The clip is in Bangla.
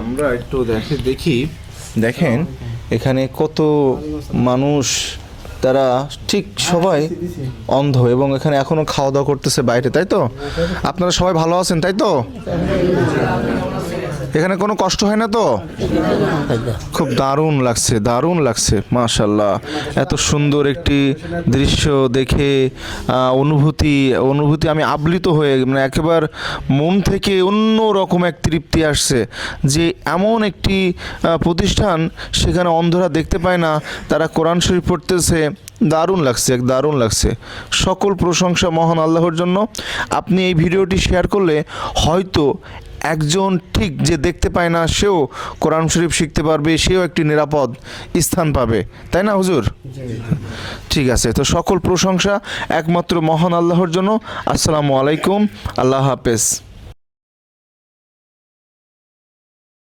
আমরা একটু দেখে দেখি। দেখেন, এখানে কত মানুষ, তারা ঠিক সবাই অন্ধ এবং এখানে এখনও খাওয়া দাওয়া করতেছে বাইরে, তাই তো? আপনারা সবাই ভালো আছেন, তাই তো? এখানে কোনো কষ্ট হয় না তো? খুব দারুণ লাগছে দারুণ লাগছে মাশাল্লাহ এত সুন্দর একটি দৃশ্য দেখে অনুভূতি অনুভূতি আমি আপ্লিত হয়ে মানে একেবারে মন থেকে অন্য রকম এক তৃপ্তি আসছে যে এমন একটি প্রতিষ্ঠান সেখানে অন্ধরা দেখতে পায় না, তারা কোরআন শরীফ পড়তেছে। দারুণ লাগছে, এক দারুণ লাগছে। সকল প্রশংসা মহান আল্লাহর জন্য। আপনি এই ভিডিওটি শেয়ার করলে হয়তো একজন ঠিক যে দেখতে পায় না, সেও কোরআন শরীফ শিখতে পারবে, সেও একটি নিরাপদ স্থান পাবে। তাই না, হুজুর? ঠিক আছে, তো সকল প্রশংসা একমাত্র মহান আল্লাহর জন্য। আসসালামু আলাইকুম, আল্লাহ হাফেজ।